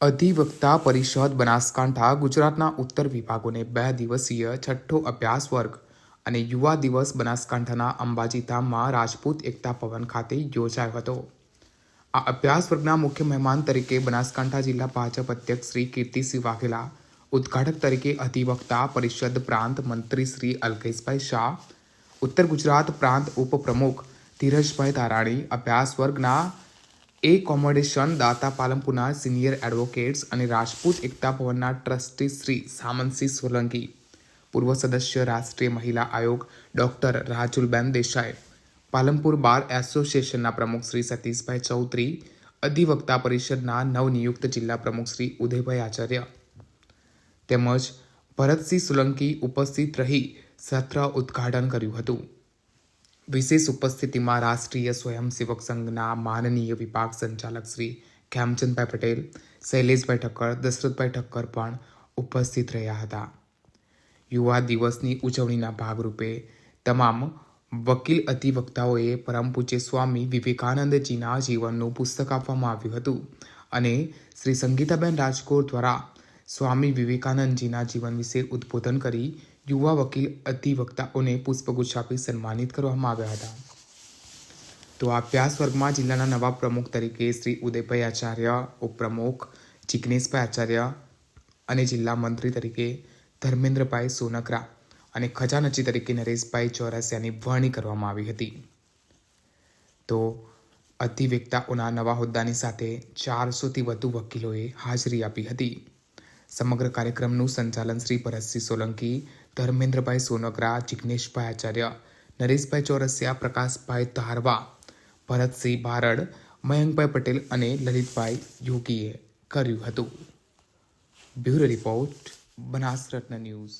અધિવક્તા પરિષદ, બનાસકાંઠા, ગુજરાતના ઉત્તર વિભાગોને બે દિવસીય છઠ્ઠો અભ્યાસ વર્ગ અને યુવા દિવસ બનાસકાંઠાના અંબાજી ધામમાં રાજપૂત એકતા ભવન ખાતે યોજાયો હતો. આ અભ્યાસ વર્ગના મુખ્ય મહેમાન તરીકે બનાસકાંઠા જિલ્લા ભાજપ અધ્યક્ષ શ્રી કીર્તિસિંહ વાઘેલા, ઉદ્ઘાટક તરીકે અધિવક્તા પરિષદ પ્રાંત મંત્રી શ્રી અલ્કેશભાઈ શાહ, ઉત્તર ગુજરાત પ્રાંત ઉપપ્રમુખ ધીરજભાઈ ધારાણી અભ્યાસ વર્ગના એકોમોડેશન દાતા પાલનપુરના સિનિયર એડવોકેટ્સ અને રાજપૂત એકતા ભવનના ટ્રસ્ટી શ્રી સામંતસિંહ સોલંકી. પૂર્વ સદસ્ય રાષ્ટ્રીય મહિલા આયોગ ડોક્ટર રાજુલબેન દેસાઈ. પાલનપુર બાર એસોસિએશનના પ્રમુખ શ્રી સતીશભાઈ ચૌધરી. અધિવક્તા પરિષદના નવનિયુક્ત જિલ્લા પ્રમુખ શ્રી ઉદયભાઈ આચાર્ય. તેમજ ભરતસિંહ સોલંકી ઉપસ્થિત રહી સત્ર ઉદ્ઘાટન કર્યું હતું. વિશેષ ઉપસ્થિતિમાં રાષ્ટ્રીય સ્વયંસેવક સંઘના માનનીય વિભાગ સંચાલક શ્રી ખેમચંદભાઈ પટેલ, શૈલેષભાઈ ઠક્કર, દશરથભાઈ ઠક્કર પણ ઉપસ્થિત રહ્યા હતા. યુવા દિવસની ઉજવણીના ભાગરૂપે તમામ વકીલ અધિવક્તાઓએ પરમ પૂજ્ય સ્વામી વિવેકાનંદજીના જીવનનું પુસ્તક આપવામાં આવ્યું હતું અને શ્રી સંગીતાબેન રાજકોર દ્વારા સ્વામી વિવેકાનંદજીના જીવન વિશે ઉદ્બોધન કરી યુવા વકીલ અધિવક્તાઓને પુષ્પગુચ્છ આપી સન્માનિત કરવામાં આવ્યા હતા. તો અભ્યાસ વર્ગમાં જિલ્લાના નવા પ્રમુખ તરીકે શ્રી ઉદયભાઈ આચાર્ય, ઉપપ્રમુખ જિજ્ઞેશભાઈ આચાર્ય અને જિલ્લા મંત્રી તરીકે ધર્મેન્દ્રભાઈ સોનકરા અને ખજાનચી તરીકે નરેશભાઈ ચોરસિયાની વરણી કરવામાં આવી હતી. તો અધિવક્તાઓના નવા હોદ્દાની સાથે ચારસોથી વધુ વકીલોએ હાજરી આપી હતી. સમગ્ર કાર્યક્રમનું સંચાલન શ્રી ભરતસિંહ સોલંકી, ધર્મેન્દ્રભાઈ સોનગરા, જિગ્નેશભાઈ આચાર્ય, નરેશભાઈ ચોરસિયા, પ્રકાશભાઈ ધારવા, ભરતસિંહ બારડ, મયંકભાઈ પટેલ અને લલિતભાઈ યોગીએ કર્યું હતું. બ્યુરો રિપોર્ટ બનાસ રત્ન ન્યૂઝ.